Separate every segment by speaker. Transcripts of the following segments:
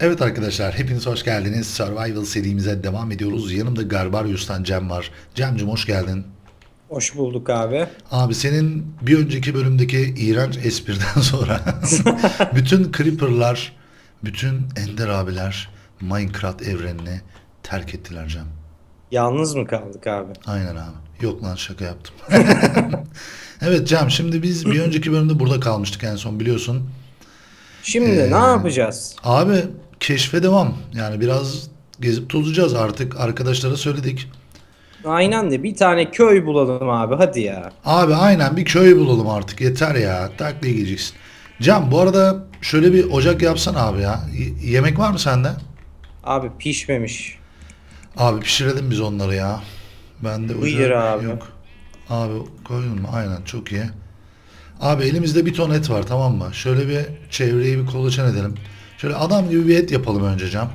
Speaker 1: Evet arkadaşlar hepiniz hoş geldiniz. Survival serimize devam ediyoruz. Yanımda Garbarius'tan Cem var. Cem'cim hoş geldin.
Speaker 2: Hoş bulduk abi.
Speaker 1: Abi senin bir önceki bölümdeki iğrenç espriden sonra bütün Creeper'lar, bütün Ender abiler Minecraft evrenini terk ettiler Cem.
Speaker 2: Yalnız mı kaldık abi?
Speaker 1: Aynen abi. Yok lan şaka yaptım. evet Cem şimdi biz bir önceki bölümde burada kalmıştık en son biliyorsun.
Speaker 2: Şimdi
Speaker 1: Ee,
Speaker 2: ne yapacağız?
Speaker 1: Abi keşfe devam. Yani biraz gezip tozacağız artık. Arkadaşlara söyledik.
Speaker 2: Aynen de bir tane köy bulalım abi hadi ya.
Speaker 1: Abi aynen bir köy bulalım artık. Yeter ya. Takliye gideceksin. Can bu arada şöyle bir ocak yapsan abi ya. Y- yemek var mı sende?
Speaker 2: Abi pişmemiş.
Speaker 1: Abi pişirelim biz onları ya. Bende ocak
Speaker 2: Buyur abi.
Speaker 1: yok. Abi koydun mu? Aynen çok iyi. Abi elimizde bir ton et var tamam mı? Şöyle bir çevreyi bir kolaçan edelim. Şöyle adam gibi bir et yapalım önce Cam.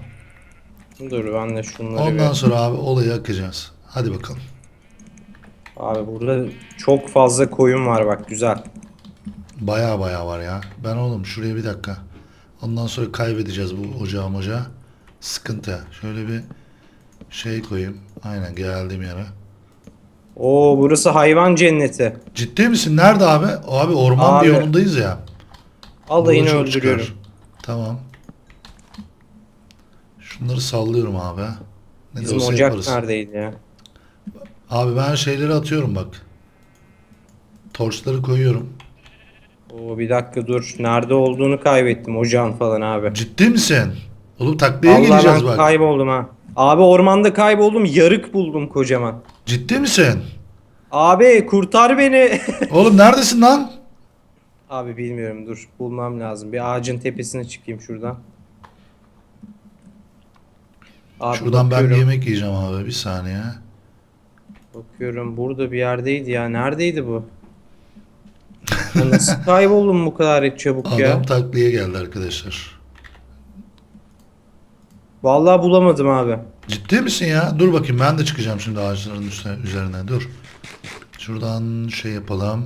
Speaker 2: Dur ben de şunları
Speaker 1: Ondan
Speaker 2: bir...
Speaker 1: sonra abi olayı yakacağız. Hadi bakalım.
Speaker 2: Abi burada çok fazla koyun var bak güzel.
Speaker 1: Baya baya var ya. Ben oğlum şuraya bir dakika. Ondan sonra kaybedeceğiz bu ocağı mocağı. Sıkıntı. Şöyle bir şey koyayım. Aynen geldiğim yere.
Speaker 2: Oo burası hayvan cenneti.
Speaker 1: Ciddi misin? Nerede abi? Abi orman
Speaker 2: Abi.
Speaker 1: bir yolundayız ya.
Speaker 2: Al yine
Speaker 1: Burada çok
Speaker 2: öldürüyorum.
Speaker 1: çıkar. Tamam. Şunları sallıyorum abi. Ne de
Speaker 2: Bizim
Speaker 1: olsa
Speaker 2: ocak
Speaker 1: yaparız.
Speaker 2: neredeydi ya?
Speaker 1: Abi ben şeyleri atıyorum bak. Torçları koyuyorum.
Speaker 2: Oo bir dakika dur. Nerede olduğunu kaybettim ocağın falan abi.
Speaker 1: Ciddi misin? Oğlum takliye
Speaker 2: Allah
Speaker 1: geleceğiz
Speaker 2: ben
Speaker 1: bak.
Speaker 2: kayboldum ha. Abi ormanda kayboldum yarık buldum kocaman.
Speaker 1: Ciddi misin?
Speaker 2: Abi kurtar beni.
Speaker 1: Oğlum neredesin lan?
Speaker 2: Abi bilmiyorum dur bulmam lazım. Bir ağacın tepesine çıkayım şuradan. Abi
Speaker 1: Şuradan ben bir
Speaker 2: bakıyorum,
Speaker 1: yemek yiyeceğim abi. Bir saniye.
Speaker 2: bakıyorum burada bir yerdeydi ya. Neredeydi bu? Ya nasıl kayboldum bu kadar çabuk
Speaker 1: Adam
Speaker 2: ya?
Speaker 1: takliye geldi arkadaşlar.
Speaker 2: Vallahi bulamadım abi.
Speaker 1: Ciddi misin ya? Dur bakayım ben de çıkacağım şimdi ağaçların üstüne, üzerine. Dur. Şuradan şey yapalım.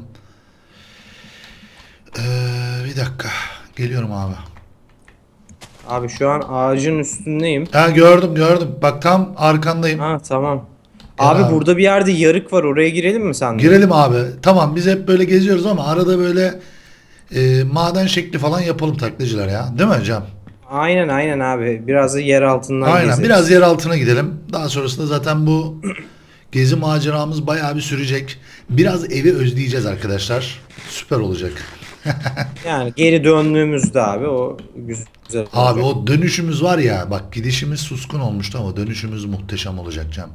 Speaker 1: Ee, bir dakika. Geliyorum abi.
Speaker 2: Abi şu an ağacın üstündeyim.
Speaker 1: Ha gördüm gördüm. Bak tam arkandayım.
Speaker 2: Ha tamam.
Speaker 1: Gel
Speaker 2: Abi,
Speaker 1: abi.
Speaker 2: burada bir yerde yarık var. Oraya girelim mi sen de?
Speaker 1: Girelim abi. Tamam biz hep böyle geziyoruz ama arada böyle e, maden şekli falan yapalım taklitçiler ya. Değil mi Cem?
Speaker 2: Aynen aynen abi. Biraz da yer altından
Speaker 1: Aynen.
Speaker 2: gezeriz.
Speaker 1: Biraz yer altına gidelim. Daha sonrasında zaten bu gezi maceramız bayağı bir sürecek. Biraz evi özleyeceğiz arkadaşlar. Süper olacak.
Speaker 2: Yani geri döndüğümüzde abi o güzel olacak.
Speaker 1: Abi o dönüşümüz var ya bak gidişimiz suskun olmuştu ama dönüşümüz muhteşem olacak Cem.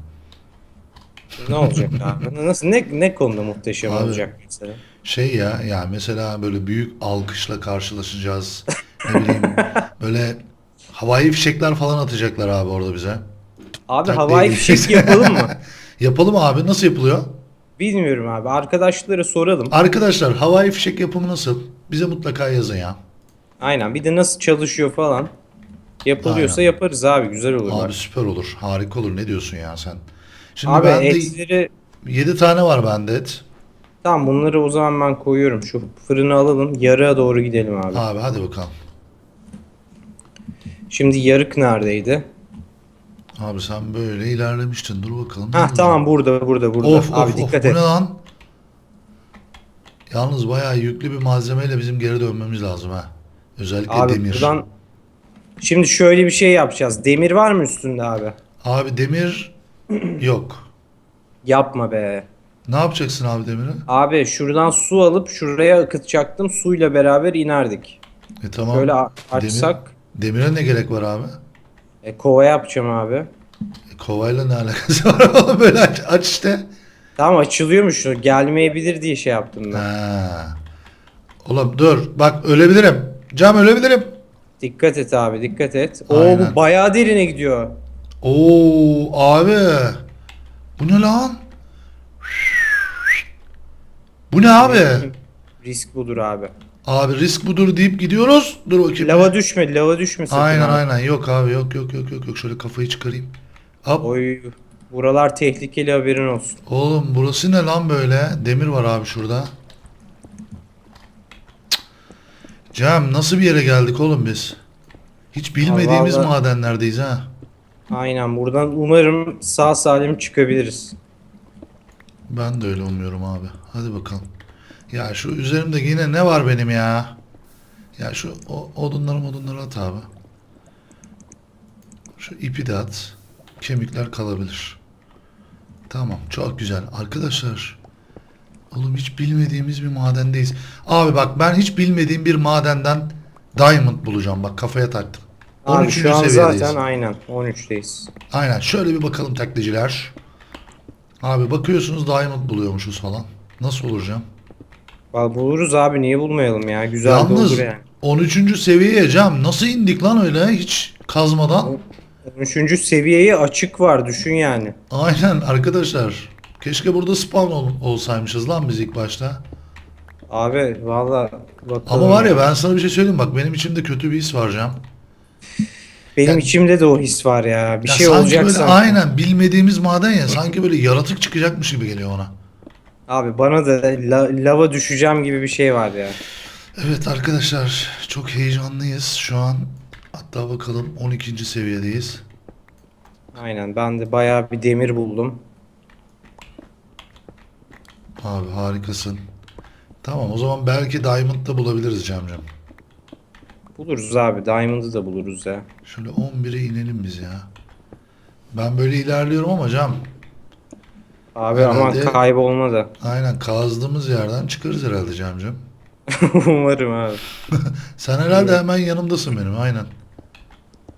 Speaker 2: Ne olacak abi? Nasıl ne ne konuda muhteşem
Speaker 1: Abi.
Speaker 2: olacak mesela?
Speaker 1: Şey ya ya mesela böyle büyük alkışla karşılaşacağız. Ne bileyim böyle havai fişekler falan atacaklar abi orada bize.
Speaker 2: Abi
Speaker 1: Takliye
Speaker 2: havai fişek yapalım mı?
Speaker 1: Yapalım abi nasıl yapılıyor?
Speaker 2: Bilmiyorum abi. Arkadaşlara soralım.
Speaker 1: Arkadaşlar havai fişek yapımı nasıl? Bize mutlaka yazın ya.
Speaker 2: Aynen. Bir de nasıl çalışıyor falan. Yapılıyorsa
Speaker 1: Aynen.
Speaker 2: yaparız abi. Güzel olur
Speaker 1: Abi
Speaker 2: bak.
Speaker 1: süper olur. Harika olur. Ne diyorsun ya sen? Şimdi
Speaker 2: Abi
Speaker 1: bende
Speaker 2: etleri
Speaker 1: 7 tane var bende et.
Speaker 2: tamam bunları o zaman ben koyuyorum. Şu fırını alalım. Yarığa doğru gidelim abi.
Speaker 1: Abi hadi bakalım.
Speaker 2: Şimdi yarık neredeydi?
Speaker 1: Abi sen böyle ilerlemiştin. Dur bakalım.
Speaker 2: Ha tamam burada burada burada.
Speaker 1: Of
Speaker 2: abi
Speaker 1: of
Speaker 2: dikkat
Speaker 1: of. Bu
Speaker 2: et.
Speaker 1: ne lan? Yalnız bayağı yüklü bir malzemeyle bizim geri dönmemiz lazım ha. Özellikle
Speaker 2: Abi
Speaker 1: demir.
Speaker 2: buradan Şimdi şöyle bir şey yapacağız. Demir var mı üstünde abi?
Speaker 1: Abi demir yok.
Speaker 2: Yapma be.
Speaker 1: Ne yapacaksın abi demiri?
Speaker 2: Abi şuradan su alıp şuraya akıtacaktım. Suyla beraber inerdik.
Speaker 1: E tamam.
Speaker 2: Şöyle a- açsak.
Speaker 1: Demire ne gerek var abi?
Speaker 2: E, kova yapacağım abi.
Speaker 1: E, kovayla ne alakası var oğlum böyle aç, aç işte.
Speaker 2: Tamam açılıyormuş. Gelmeyebilir diye şey yaptım ben.
Speaker 1: Ha. Oğlum dur bak ölebilirim. Cam ölebilirim.
Speaker 2: Dikkat et abi dikkat et. Oo
Speaker 1: Aynen.
Speaker 2: bu bayağı derine gidiyor.
Speaker 1: Oo abi. Bu ne lan? Bu ne abi?
Speaker 2: Risk budur abi.
Speaker 1: Abi risk budur deyip gidiyoruz. Dur bakayım.
Speaker 2: Lava düşme lava düşme sakın
Speaker 1: Aynen
Speaker 2: abi.
Speaker 1: aynen yok abi yok yok yok yok yok şöyle kafayı çıkarayım. Hop.
Speaker 2: Oy buralar tehlikeli haberin olsun.
Speaker 1: Oğlum burası ne lan böyle? Demir var abi şurada. Cık. Cem nasıl bir yere geldik oğlum biz? Hiç bilmediğimiz
Speaker 2: vallahi-
Speaker 1: madenlerdeyiz ha.
Speaker 2: Aynen buradan umarım sağ salim çıkabiliriz.
Speaker 1: Ben de öyle umuyorum abi. Hadi bakalım. Ya şu üzerimde yine ne var benim ya? Ya şu o, odunları odunları at abi. Şu ipi de at. Kemikler kalabilir. Tamam çok güzel. Arkadaşlar. Oğlum hiç bilmediğimiz bir madendeyiz. Abi bak ben hiç bilmediğim bir madenden diamond bulacağım. Bak kafaya taktım.
Speaker 2: Abi
Speaker 1: 13.
Speaker 2: şu an
Speaker 1: seviyedeyiz.
Speaker 2: zaten aynen 13'teyiz.
Speaker 1: Aynen şöyle bir bakalım taklitçiler. Abi bakıyorsunuz diamond buluyormuşuz falan. Nasıl olacağım?
Speaker 2: Valla buluruz abi niye bulmayalım ya güzel de
Speaker 1: Yalnız
Speaker 2: olur yani.
Speaker 1: 13. seviyeye cam nasıl indik lan öyle hiç kazmadan?
Speaker 2: 13. seviyeye açık var düşün yani.
Speaker 1: Aynen arkadaşlar. Keşke burada spawn ol- olsaymışız lan biz ilk başta.
Speaker 2: Abi valla bakalım.
Speaker 1: Ama var ya ben sana bir şey söyleyeyim bak benim içimde kötü bir his var Cam.
Speaker 2: Benim
Speaker 1: Ya-
Speaker 2: içimde de o his var ya. Bir
Speaker 1: Ya
Speaker 2: şey
Speaker 1: sanki
Speaker 2: olacak
Speaker 1: böyle
Speaker 2: sanki.
Speaker 1: aynen bilmediğimiz maden ya sanki böyle yaratık çıkacakmış gibi geliyor ona.
Speaker 2: Abi bana da la- lava düşeceğim gibi bir şey var ya.
Speaker 1: Evet arkadaşlar çok heyecanlıyız şu an. Hatta bakalım 12. seviyedeyiz.
Speaker 2: Aynen ben de bayağı bir demir buldum.
Speaker 1: Abi harikasın. Tamam o zaman belki Diamond da bulabiliriz Cemcem.
Speaker 2: Buluruz abi. Diamond'ı da buluruz ya.
Speaker 1: Şöyle 11'e inelim biz ya. Ben böyle ilerliyorum ama Cem.
Speaker 2: Abi
Speaker 1: Herhalde-
Speaker 2: ama kaybolma da.
Speaker 1: Aynen kazdığımız yerden çıkarız herhalde Cemcem.
Speaker 2: Umarım abi.
Speaker 1: Sen herhalde hemen yanımdasın benim aynen.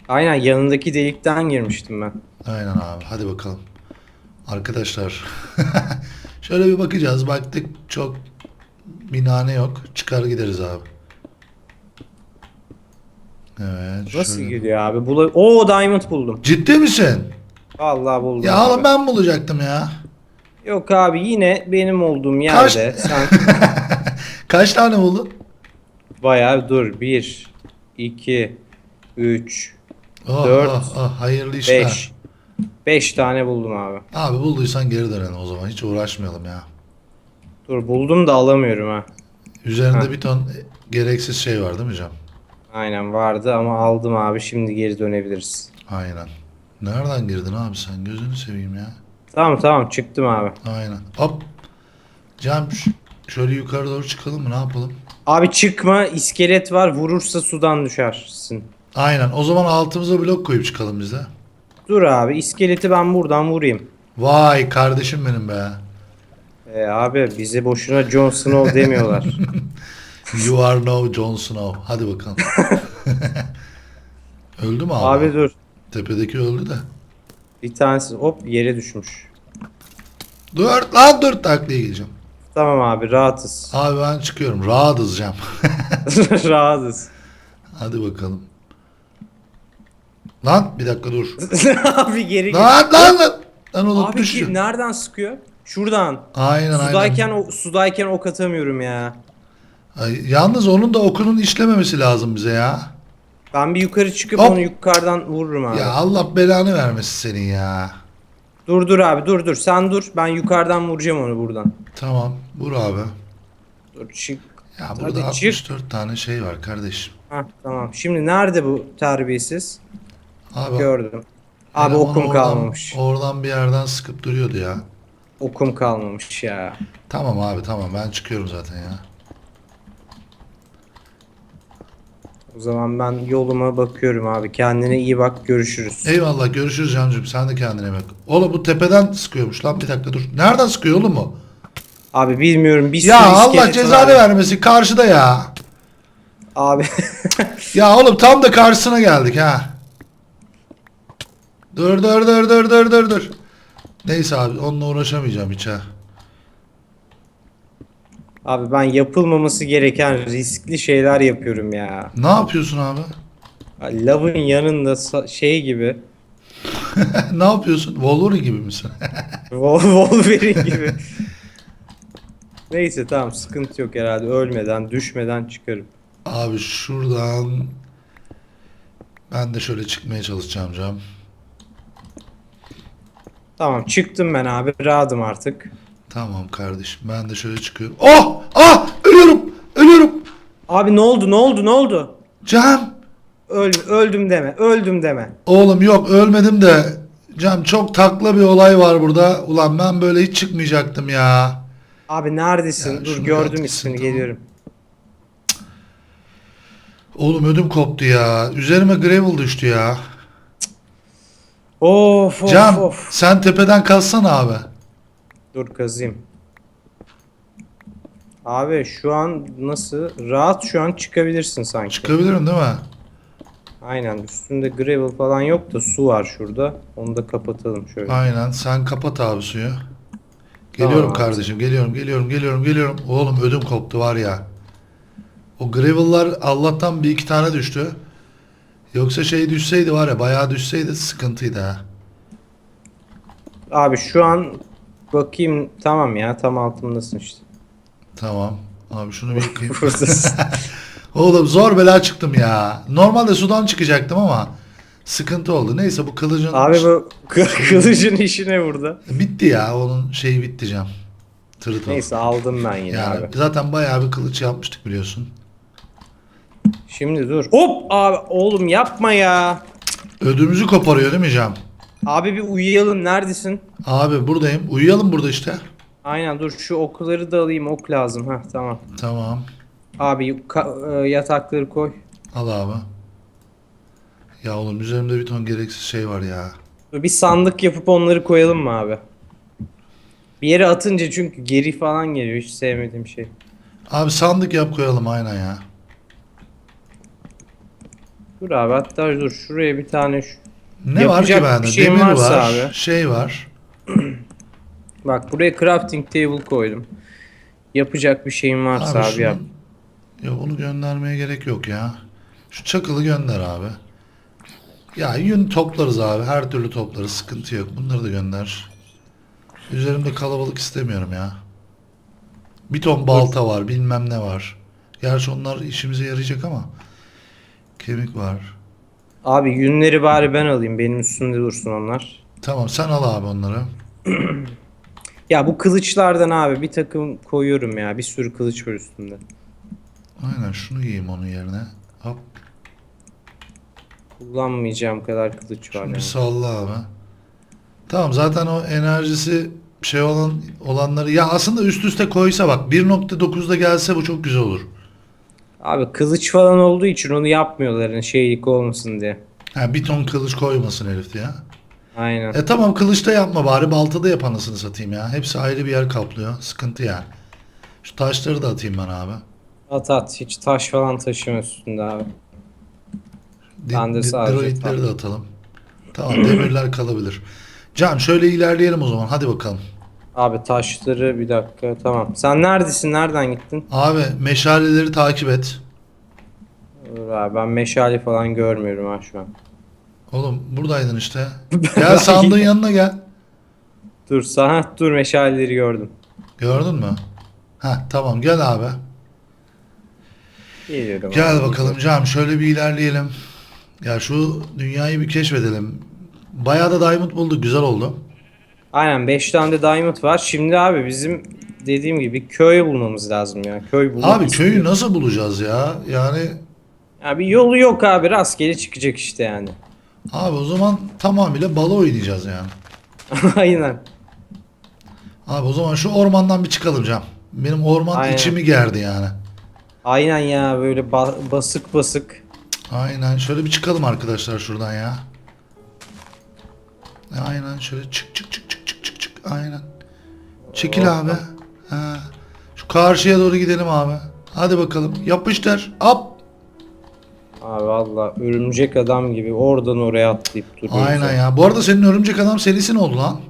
Speaker 2: Aynen yanındaki delikten girmiştim ben.
Speaker 1: Aynen abi hadi bakalım. Arkadaşlar şöyle bir bakacağız. Baktık çok binane yok. Çıkar gideriz abi. Evet.
Speaker 2: Nasıl
Speaker 1: şöyle-
Speaker 2: gidiyor abi? Bula Oo diamond buldum.
Speaker 1: Ciddi misin?
Speaker 2: Vallahi buldum.
Speaker 1: Ya
Speaker 2: abi.
Speaker 1: oğlum ben bulacaktım ya.
Speaker 2: Yok abi yine benim olduğum
Speaker 1: Kaç-
Speaker 2: yerde sen
Speaker 1: Kaç tane buldun?
Speaker 2: bayağı dur 1 2 3
Speaker 1: Oh,
Speaker 2: Dört,
Speaker 1: hayırlı işler.
Speaker 2: 5 5 tane buldum abi.
Speaker 1: Abi bulduysan geri dönelim o zaman. Hiç uğraşmayalım ya.
Speaker 2: Dur buldum da alamıyorum ha.
Speaker 1: Üzerinde
Speaker 2: Ha.
Speaker 1: bir ton gereksiz şey var değil mi Cem?
Speaker 2: Aynen vardı ama aldım abi şimdi geri dönebiliriz.
Speaker 1: Aynen. Nereden girdin abi sen? Gözünü seveyim ya.
Speaker 2: Tamam tamam çıktım abi.
Speaker 1: Aynen. Hop. Cem ş- şöyle yukarı doğru çıkalım mı? Ne yapalım?
Speaker 2: Abi çıkma iskelet var vurursa sudan düşersin.
Speaker 1: Aynen. O zaman altımıza blok koyup çıkalım biz de.
Speaker 2: Dur abi iskeleti ben buradan vurayım.
Speaker 1: Vay kardeşim benim be.
Speaker 2: E, abi bize boşuna Jon Snow demiyorlar.
Speaker 1: You are no Jon Snow. Hadi bakalım. öldü mü abi?
Speaker 2: abi dur.
Speaker 1: Tepedeki öldü de.
Speaker 2: Bir tanesi hop yere düşmüş.
Speaker 1: Dur lan dur taklaya geleceğim.
Speaker 2: Tamam abi rahatız.
Speaker 1: Abi ben çıkıyorum. Rahatız Cem.
Speaker 2: rahatız.
Speaker 1: Hadi bakalım. Lan bir dakika dur.
Speaker 2: abi geri git.
Speaker 1: lan lan lan. Lan oğlum
Speaker 2: Abi
Speaker 1: düştü.
Speaker 2: ki, nereden sıkıyor? Şuradan.
Speaker 1: Aynen
Speaker 2: Sudayken
Speaker 1: aynen.
Speaker 2: o, sudayken ok atamıyorum ya.
Speaker 1: Ay, yalnız onun da okunun işlememesi lazım bize ya.
Speaker 2: Ben bir yukarı çıkıp
Speaker 1: Hop.
Speaker 2: onu yukarıdan vururum abi.
Speaker 1: Ya Allah belanı vermesin senin ya.
Speaker 2: Dur dur abi dur dur sen dur ben yukarıdan vuracağım onu buradan.
Speaker 1: Tamam vur abi.
Speaker 2: Dur çık.
Speaker 1: Ya
Speaker 2: Hadi
Speaker 1: burada
Speaker 2: çık.
Speaker 1: 64 tane şey var kardeşim.
Speaker 2: Hah tamam. Şimdi nerede bu terbiyesiz?
Speaker 1: Abi,
Speaker 2: Gördüm. Abi
Speaker 1: eleman
Speaker 2: okum
Speaker 1: oradan-
Speaker 2: kalmamış.
Speaker 1: Oradan bir yerden sıkıp duruyordu ya.
Speaker 2: Okum kalmamış ya.
Speaker 1: Tamam abi tamam ben çıkıyorum zaten ya.
Speaker 2: O zaman ben yoluma bakıyorum abi. Kendine iyi bak görüşürüz.
Speaker 1: Eyvallah görüşürüz Cancığım sen de kendine bak. Oğlum bu tepeden sıkıyormuş lan bir dakika dur. Nereden sıkıyor oğlum bu?
Speaker 2: Abi bilmiyorum bir sürü
Speaker 1: Ya Allah
Speaker 2: iskelet
Speaker 1: cezanı
Speaker 2: var.
Speaker 1: vermesin karşıda ya.
Speaker 2: Abi
Speaker 1: Ya oğlum tam da karşısına geldik ha. Dur dur dur dur dur dur dur. Neyse abi onunla uğraşamayacağım hiç ha.
Speaker 2: Abi ben yapılmaması gereken riskli şeyler yapıyorum ya.
Speaker 1: Ne yapıyorsun abi?
Speaker 2: Love'ın yanında sa- şey gibi.
Speaker 1: ne yapıyorsun? Wolverine gibi misin?
Speaker 2: Wol- Wolverine gibi. Neyse tamam sıkıntı yok herhalde. Ölmeden, düşmeden çıkarım.
Speaker 1: abi şuradan ben de şöyle çıkmaya çalışacağım Cam.
Speaker 2: Tamam çıktım ben abi. Rahatım artık.
Speaker 1: Tamam kardeşim ben de şöyle çıkıyorum. Oh! Ah! Ölüyorum! Ölüyorum!
Speaker 2: Abi ne oldu ne oldu ne oldu?
Speaker 1: Cem!
Speaker 2: Öl, öldüm deme. Öldüm deme.
Speaker 1: Oğlum yok ölmedim de Cem çok takla bir olay var burada. Ulan ben böyle hiç çıkmayacaktım ya.
Speaker 2: Abi neredesin?
Speaker 1: Ya
Speaker 2: Dur
Speaker 1: şunu
Speaker 2: gördüm ismini
Speaker 1: tamam.
Speaker 2: geliyorum.
Speaker 1: Oğlum ödüm koptu ya. Üzerime gravel düştü ya.
Speaker 2: Of of
Speaker 1: Cem
Speaker 2: of.
Speaker 1: sen tepeden kalsana abi.
Speaker 2: Dur kazayım. Abi şu an nasıl? Rahat şu an çıkabilirsin sanki.
Speaker 1: Çıkabilirim değil mi?
Speaker 2: Aynen üstünde gravel falan yok da su var şurada. Onu da kapatalım şöyle.
Speaker 1: Aynen sen kapat abi suyu. Geliyorum
Speaker 2: Tamam abi.
Speaker 1: kardeşim geliyorum geliyorum geliyorum geliyorum. Oğlum ödüm koptu var ya. O gravel'lar Allah'tan bir iki tane düştü. Yoksa şey düşseydi var ya bayağı düşseydi sıkıntıydı ha.
Speaker 2: Abi şu an bakayım tamam ya tam altımdasın işte.
Speaker 1: Tamam. Abi şunu.
Speaker 2: Buradasın.
Speaker 1: Oğlum zor bela çıktım ya. Normalde sudan çıkacaktım ama sıkıntı oldu. Neyse bu kılıcın
Speaker 2: Abi bu kı- kılıcın işi ne burada?
Speaker 1: bitti ya. Onun şeyi bitti Cem. Tırıt.
Speaker 2: Neyse aldım ben yine
Speaker 1: Yani
Speaker 2: abi.
Speaker 1: zaten bayağı bir kılıç yapmıştık biliyorsun.
Speaker 2: Şimdi dur. Hop abi oğlum yapma ya.
Speaker 1: Ödümüzü koparıyor değil mi Cem?
Speaker 2: Abi bir uyuyalım neredesin?
Speaker 1: Abi buradayım. Uyuyalım burada işte.
Speaker 2: Aynen dur şu okları da alayım ok lazım. ha tamam.
Speaker 1: Tamam.
Speaker 2: Abi ka- e, yatakları koy.
Speaker 1: Al abi. Ya oğlum üzerimde bir ton gereksiz şey var ya.
Speaker 2: Bir sandık yapıp onları koyalım mı abi? Bir yere atınca çünkü geri falan geliyor. Hiç sevmediğim şey.
Speaker 1: Abi sandık yap koyalım aynen ya.
Speaker 2: Dur abi hatta dur şuraya bir tane şu...
Speaker 1: Ne var ki bende?
Speaker 2: bir şeyin
Speaker 1: Demir
Speaker 2: varsa
Speaker 1: var.
Speaker 2: abi.
Speaker 1: Şey var.
Speaker 2: Bak buraya crafting table koydum. Yapacak bir şeyin varsa abi,
Speaker 1: şunu-
Speaker 2: yap.
Speaker 1: Ya onu göndermeye gerek yok ya. Şu çakılı gönder abi. Ya yün toplarız abi. Her türlü toplarız. Sıkıntı yok. Bunları da gönder. Üzerimde kalabalık istemiyorum ya. Bir ton balta var. Bilmem ne var. Gerçi onlar işimize yarayacak ama. Kemik var.
Speaker 2: Abi yünleri bari ben alayım. Benim üstümde dursun onlar.
Speaker 1: Tamam sen al abi onları.
Speaker 2: Ya bu kılıçlardan abi bir takım koyuyorum ya. Bir sürü kılıç var üstünde.
Speaker 1: Aynen şunu giyeyim onun yerine. Hop.
Speaker 2: Kullanmayacağım kadar kılıç var
Speaker 1: Şunu
Speaker 2: yani.
Speaker 1: salla abi. Tamam zaten o enerjisi şey olan olanları ya aslında üst üste koysa bak 1.9'da gelse bu çok güzel olur.
Speaker 2: Abi kılıç falan olduğu için onu yapmıyorlar yani şeylik olmasın diye.
Speaker 1: Ha bir ton kılıç koymasın herif ya.
Speaker 2: Aynen.
Speaker 1: E tamam kılıçta yapma bari baltada yap anasını satayım ya. Hepsi ayrı bir yer kaplıyor. Sıkıntı ya. Şu taşları da atayım ben abi.
Speaker 2: At at. Hiç taş falan taşıma üstünde abi.
Speaker 1: Di-
Speaker 2: Ben de sadece
Speaker 1: Droidleri de atalım. Tamam demirler kalabilir. Can şöyle ilerleyelim o zaman hadi bakalım.
Speaker 2: Abi taşları bir dakika tamam. Sen neredesin? Nereden gittin?
Speaker 1: Abi meşaleleri takip et.
Speaker 2: Dur abi ben meşale falan görmüyorum ha şu an.
Speaker 1: Oğlum buradaydın işte. Gel sandığın yanına gel.
Speaker 2: Dur sana dur meşaleleri gördüm.
Speaker 1: Gördün mü? Ha tamam gel abi.
Speaker 2: Geliyorum.
Speaker 1: Gel
Speaker 2: abi.
Speaker 1: bakalım Cam şöyle bir ilerleyelim. Ya şu dünyayı bir keşfedelim. Bayağı da diamond bulduk güzel oldu.
Speaker 2: Aynen 5 tane de diamond var. Şimdi abi bizim dediğim gibi köy bulmamız lazım ya. Köy bulmak
Speaker 1: Abi köyü
Speaker 2: istiyorum.
Speaker 1: nasıl bulacağız ya? Yani
Speaker 2: Ya bir yolu yok abi rastgele çıkacak işte yani.
Speaker 1: abi o zaman tamamıyla balo oynayacağız yani.
Speaker 2: Aynen.
Speaker 1: Abi o zaman şu ormandan bir çıkalım Cam. Benim orman
Speaker 2: Aynen.
Speaker 1: içimi gerdi yani.
Speaker 2: Aynen ya böyle ba- basık basık.
Speaker 1: Aynen şöyle bir çıkalım arkadaşlar şuradan ya. Aynen şöyle çık çık çık aynen. Çekil abi. Ha. Şu karşıya doğru gidelim abi. Hadi bakalım yapıştır. Hop.
Speaker 2: Abi valla örümcek adam gibi oradan oraya atlayıp duruyoruz.
Speaker 1: Aynen ya. Bu arada senin Örümcek Adam serisi ne oldu lan?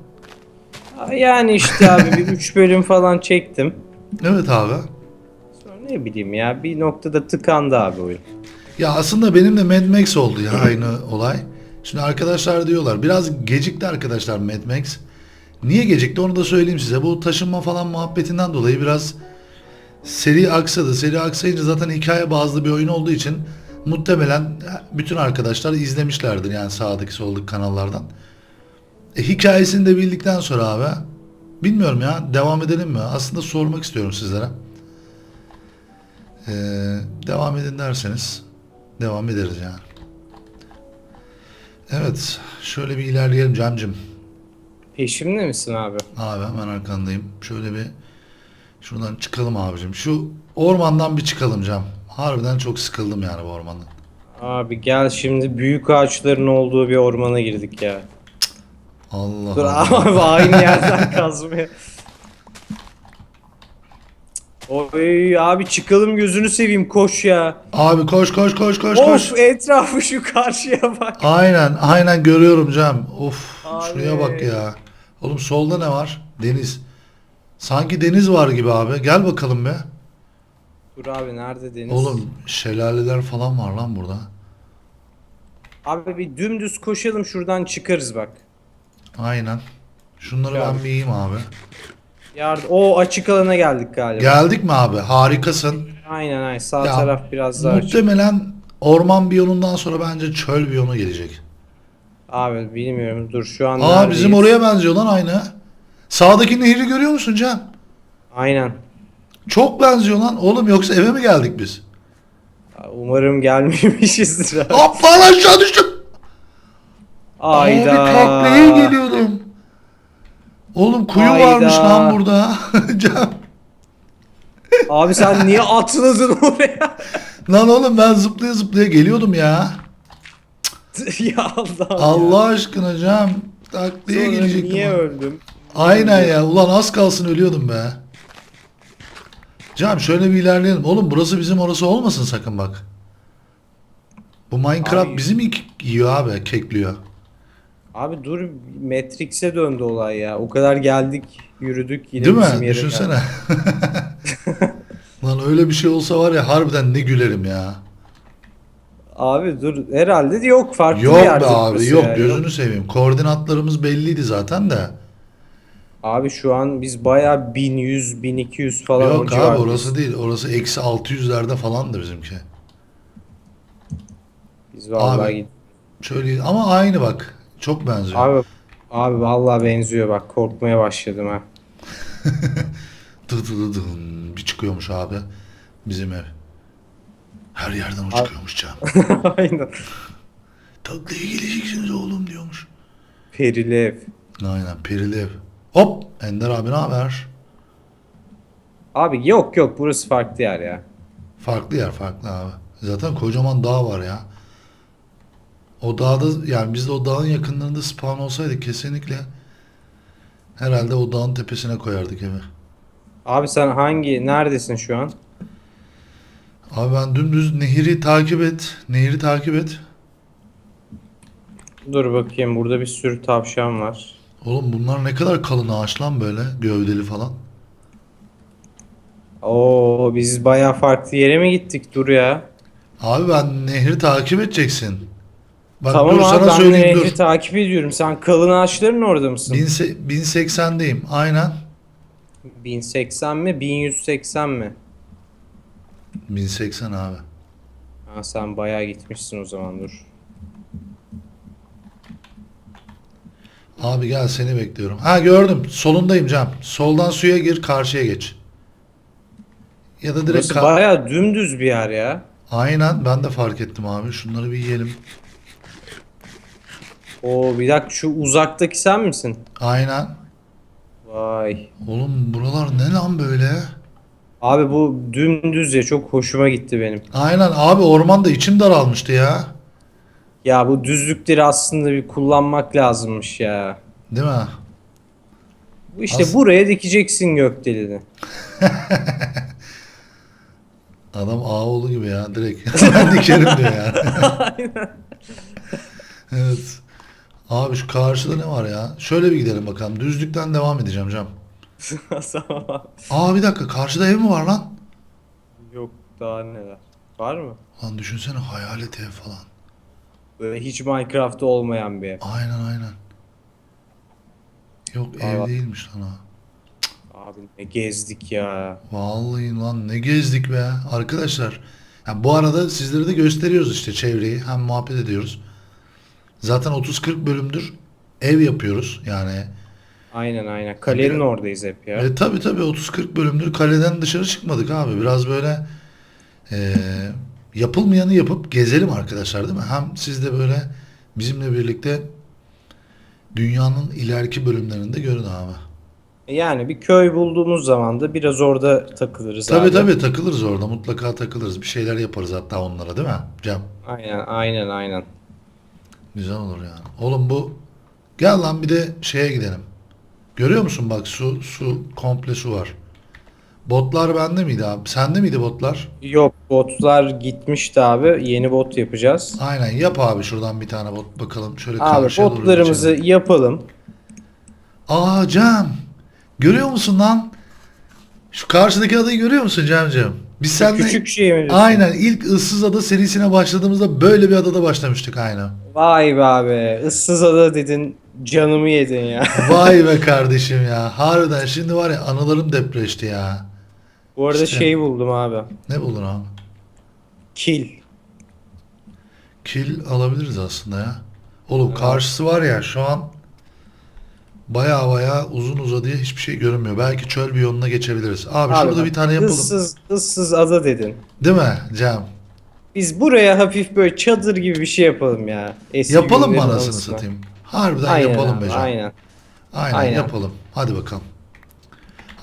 Speaker 2: Yani işte abi bir 3 bölüm falan çektim.
Speaker 1: Evet abi.
Speaker 2: Sonra ne bileyim ya bir noktada tıkandı abi oyun.
Speaker 1: Ya aslında benim de Mad Max oldu ya aynı olay. Şimdi arkadaşlar diyorlar biraz gecikti arkadaşlar Mad Max. Niye gecikti onu da söyleyeyim size. Bu taşınma falan muhabbetinden dolayı biraz seri aksadı. Seri aksayınca zaten hikaye bazlı bir oyun olduğu için muhtemelen bütün arkadaşlar izlemişlerdir yani sağdaki soldaki kanallardan. E, hikayesini de bildikten sonra abi bilmiyorum ya devam edelim mi? Aslında sormak istiyorum sizlere. Ee, devam edin derseniz devam ederiz yani. Evet. Şöyle bir ilerleyelim Cem'cim.
Speaker 2: Peşimde misin abi?
Speaker 1: Abi hemen arkandayım. Şöyle bir şuradan çıkalım abicim. Şu ormandan bir çıkalım Cem. Harbiden çok sıkıldım yani bu ormandan.
Speaker 2: Abi gel şimdi büyük ağaçların olduğu bir ormana girdik ya.
Speaker 1: Allah
Speaker 2: Dur
Speaker 1: Allah.
Speaker 2: abi aynı yerden kazmaya. Oy abi çıkalım gözünü seveyim koş ya.
Speaker 1: Abi koş koş koş koş koş.
Speaker 2: of etrafı şu karşıya bak.
Speaker 1: Aynen aynen görüyorum Cem. Of
Speaker 2: Abi.
Speaker 1: şuraya bak ya. Oğlum solda ne var? Deniz. Sanki deniz var gibi abi. Gel bakalım be.
Speaker 2: Dur abi nerede deniz?
Speaker 1: Oğlum şelaleler falan var lan burada.
Speaker 2: Abi bir dümdüz koşalım şuradan çıkarız bak.
Speaker 1: Aynen. Şunları
Speaker 2: Gel.
Speaker 1: ben bir yiyeyim abi.
Speaker 2: Yardım. O açık alana geldik galiba.
Speaker 1: Geldik mi abi? Harikasın.
Speaker 2: Aynen aynen sağ
Speaker 1: Ya,
Speaker 2: taraf biraz daha açık.
Speaker 1: Muhtemelen orman biyonundan sonra bence çöl biyonu gelecek.
Speaker 2: Abi bilmiyorum dur şu an
Speaker 1: Aa
Speaker 2: neredeyiz?
Speaker 1: bizim oraya benziyor lan aynı. Sağdaki nehri görüyor musun Cem?
Speaker 2: Aynen.
Speaker 1: Çok benziyor lan. Oğlum yoksa eve mi geldik biz?
Speaker 2: Umarım gelmemişizdir abi.
Speaker 1: Hoppa lan aşağı düştüm.
Speaker 2: Ayda.
Speaker 1: Abi taklaya geliyordum. Oğlum kuyu
Speaker 2: Hayda.
Speaker 1: varmış lan burada. Cem.
Speaker 2: Abi sen niye atladın oraya?
Speaker 1: Lan oğlum ben zıplaya zıplaya geliyordum ya.
Speaker 2: ya Allah.
Speaker 1: Allah aşkına Cem. Taklaya
Speaker 2: Sonra
Speaker 1: gelecektim.
Speaker 2: niye öldüm?
Speaker 1: Aynen ya. Ulan az kalsın ölüyordum be. Cem şöyle bir ilerleyelim. Oğlum burası bizim orası olmasın sakın bak. Bu Minecraft
Speaker 2: Abi-
Speaker 1: bizi mi yiyor abi? Kekliyor.
Speaker 2: Abi dur Matrix'e döndü olay ya. O kadar geldik, yürüdük yine
Speaker 1: Değil
Speaker 2: bizim
Speaker 1: mi?
Speaker 2: yere
Speaker 1: Düşünsene.
Speaker 2: geldik.
Speaker 1: Lan öyle bir şey olsa var ya harbiden ne gülerim ya.
Speaker 2: Abi dur herhalde yok farklı
Speaker 1: Yok
Speaker 2: bir
Speaker 1: be
Speaker 2: yerde
Speaker 1: abi
Speaker 2: burası
Speaker 1: yok
Speaker 2: ya.
Speaker 1: gözünü seveyim. Koordinatlarımız belliydi zaten de.
Speaker 2: Abi şu an biz bayağı 1100 1200 falan o
Speaker 1: Yok abi
Speaker 2: civardayız.
Speaker 1: orası değil. Orası eksi 600'lerde falandı bizimki.
Speaker 2: Biz vallahi
Speaker 1: Abi,
Speaker 2: git-
Speaker 1: Şöyle ama aynı bak. Çok benziyor.
Speaker 2: Abi abi vallahi benziyor bak korkmaya başladım ha.
Speaker 1: Dı dı dı dın. Bir çıkıyormuş abi. Bizim ev. Her yerden o
Speaker 2: Abi-
Speaker 1: çıkıyormuş Cem.
Speaker 2: Aynen.
Speaker 1: Taklaya geleceksiniz oğlum diyormuş.
Speaker 2: Perili ev.
Speaker 1: Aynen perili ev. Hop Ender abi ne haber?
Speaker 2: Abi yok yok burası farklı yer ya.
Speaker 1: Farklı yer farklı abi. Zaten kocaman dağ var ya. O dağda yani biz de o dağın yakınlarında spawn olsaydık kesinlikle herhalde o dağın tepesine koyardık evi.
Speaker 2: Abi sen hangi neredesin şu an?
Speaker 1: Abi ben dümdüz nehri takip et. Nehri takip et.
Speaker 2: Dur bakayım burada bir sürü tavşan var.
Speaker 1: Oğlum bunlar ne kadar kalın ağaç lan böyle gövdeli falan.
Speaker 2: Oo biz bayağı farklı yere mi gittik dur ya.
Speaker 1: Abi ben nehri takip edeceksin. Bak
Speaker 2: tamam
Speaker 1: dur
Speaker 2: abi
Speaker 1: sana
Speaker 2: ben
Speaker 1: söyleyeyim
Speaker 2: nehri
Speaker 1: dur.
Speaker 2: takip ediyorum. Sen kalın ağaçların orada mısın?
Speaker 1: Bin se- 1080'deyim aynen.
Speaker 2: 1080 mi 1180 mi?
Speaker 1: 1080 abi.
Speaker 2: Ha, sen bayağı gitmişsin o zaman dur.
Speaker 1: Abi gel seni bekliyorum. Ha gördüm. Solundayım Cem. Soldan suya gir karşıya geç. Ya da direkt
Speaker 2: Burası bayağı dümdüz bir yer ya.
Speaker 1: Aynen ben de fark ettim abi. Şunları bir yiyelim.
Speaker 2: Oo bir dakika şu uzaktaki sen misin?
Speaker 1: Aynen.
Speaker 2: Vay.
Speaker 1: Oğlum buralar ne lan böyle?
Speaker 2: Abi bu dümdüz ya çok hoşuma gitti benim.
Speaker 1: Aynen abi ormanda içim daralmıştı ya.
Speaker 2: Ya bu düzlükleri aslında bir kullanmak lazımmış ya.
Speaker 1: Değil mi?
Speaker 2: Bu işte
Speaker 1: As-
Speaker 2: buraya dikeceksin gökdeleni.
Speaker 1: Adam ağoğlu gibi ya direkt. ben dikerim diyor ya. evet. Abi şu karşıda ne var ya? Şöyle bir gidelim bakalım. Düzlükten devam edeceğim Cem.
Speaker 2: Tamam.
Speaker 1: Aa bir dakika karşıda ev mi var lan?
Speaker 2: Yok daha neler. Var mı?
Speaker 1: Lan düşünsene hayalet ev falan.
Speaker 2: Böyle hiç Minecraft'ta olmayan bir ev.
Speaker 1: Aynen aynen. Yok
Speaker 2: Aa.
Speaker 1: ev değilmiş lan ha.
Speaker 2: Abi ne gezdik ya.
Speaker 1: Vallahi lan ne gezdik be arkadaşlar. Ya bu arada sizlere de gösteriyoruz işte çevreyi. Hem muhabbet ediyoruz. Zaten 30-40 bölümdür ev yapıyoruz yani.
Speaker 2: Aynen aynen. Kalenin
Speaker 1: Bir-
Speaker 2: oradayız hep ya.
Speaker 1: E tabi tabi 30-40 bölümdür kaleden dışarı çıkmadık abi. Biraz böyle e, yapılmayanı yapıp gezelim arkadaşlar değil mi? Hem siz de böyle bizimle birlikte dünyanın ileriki bölümlerinde görün abi.
Speaker 2: Yani bir köy bulduğumuz zaman da biraz orada takılırız
Speaker 1: Tabii
Speaker 2: abi.
Speaker 1: tabii takılırız orada. Mutlaka takılırız. Bir şeyler yaparız hatta onlara değil mi Cem?
Speaker 2: Aynen aynen aynen.
Speaker 1: Güzel olur yani. Oğlum bu gel lan bir de şeye gidelim. Görüyor musun bak su su komple su var. Botlar bende miydi abi? Sende miydi botlar?
Speaker 2: Yok botlar gitmişti abi. Yeni bot yapacağız.
Speaker 1: Aynen yap abi şuradan bir tane bot bakalım. Şöyle
Speaker 2: Abi
Speaker 1: karşıya doğru
Speaker 2: botlarımızı
Speaker 1: geçelim.
Speaker 2: yapalım.
Speaker 1: Aa Cem. Görüyor musun lan? Şu karşıdaki adayı görüyor musun Cem'ciğim? Biz seninle
Speaker 2: Küçük şey mi
Speaker 1: aynen ilk ıssız ada serisine başladığımızda böyle bir adada başlamıştık aynen.
Speaker 2: Vay be abi. Issız ada dedin. Canımı yedin ya.
Speaker 1: Vay be kardeşim ya. Harbiden şimdi var ya anılarım depreşti ya.
Speaker 2: Bu arada
Speaker 1: İşte.
Speaker 2: şey buldum abi.
Speaker 1: Ne buldun abi?
Speaker 2: Kil.
Speaker 1: Kill alabiliriz aslında ya. Oğlum karşısı var ya şu an baya baya uzun uzadıya hiçbir şey görünmüyor. Belki çöl bir yoluna geçebiliriz. Abi,
Speaker 2: Abi
Speaker 1: şurada bir tane yapalım.
Speaker 2: Issız, ıssız ada dedin.
Speaker 1: Değil mi Cem?
Speaker 2: Biz buraya hafif böyle çadır gibi bir şey yapalım ya. Eski
Speaker 1: Yapalım mı anasını
Speaker 2: anısına.
Speaker 1: satayım? Harbiden
Speaker 2: Aynen
Speaker 1: yapalım
Speaker 2: abi,
Speaker 1: be Cem.
Speaker 2: Aynen.
Speaker 1: Aynen,
Speaker 2: aynen.
Speaker 1: yapalım. Hadi bakalım.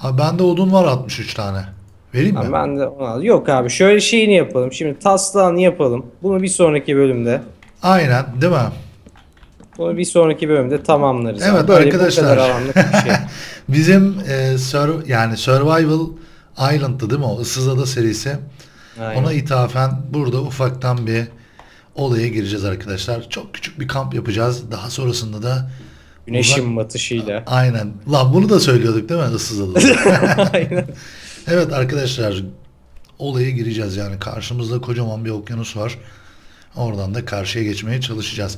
Speaker 1: Abi bende odun var 63 tane. Vereyim mi?
Speaker 2: Abi ben de onu al- Yok abi şöyle şeyini yapalım. Şimdi taslağını yapalım. Bunu bir sonraki bölümde.
Speaker 1: Aynen değil mi?
Speaker 2: Bunu bir sonraki bölümde tamamlarız.
Speaker 1: Evet
Speaker 2: abi. Böyle
Speaker 1: arkadaşlar.
Speaker 2: şey.
Speaker 1: Bizim e, sur- yani Survival Island'dı değil mi o? Issız Ada serisi.
Speaker 2: Aynen.
Speaker 1: Ona ithafen burada ufaktan bir olaya gireceğiz arkadaşlar. Çok küçük bir kamp yapacağız. Daha sonrasında da
Speaker 2: Güneşin
Speaker 1: uzak-
Speaker 2: batışıyla.
Speaker 1: Aynen. Lan bunu da söylüyorduk değil mi? Issız Adada.
Speaker 2: Aynen.
Speaker 1: evet arkadaşlar olaya gireceğiz yani. Karşımızda kocaman bir okyanus var. Oradan da karşıya geçmeye çalışacağız.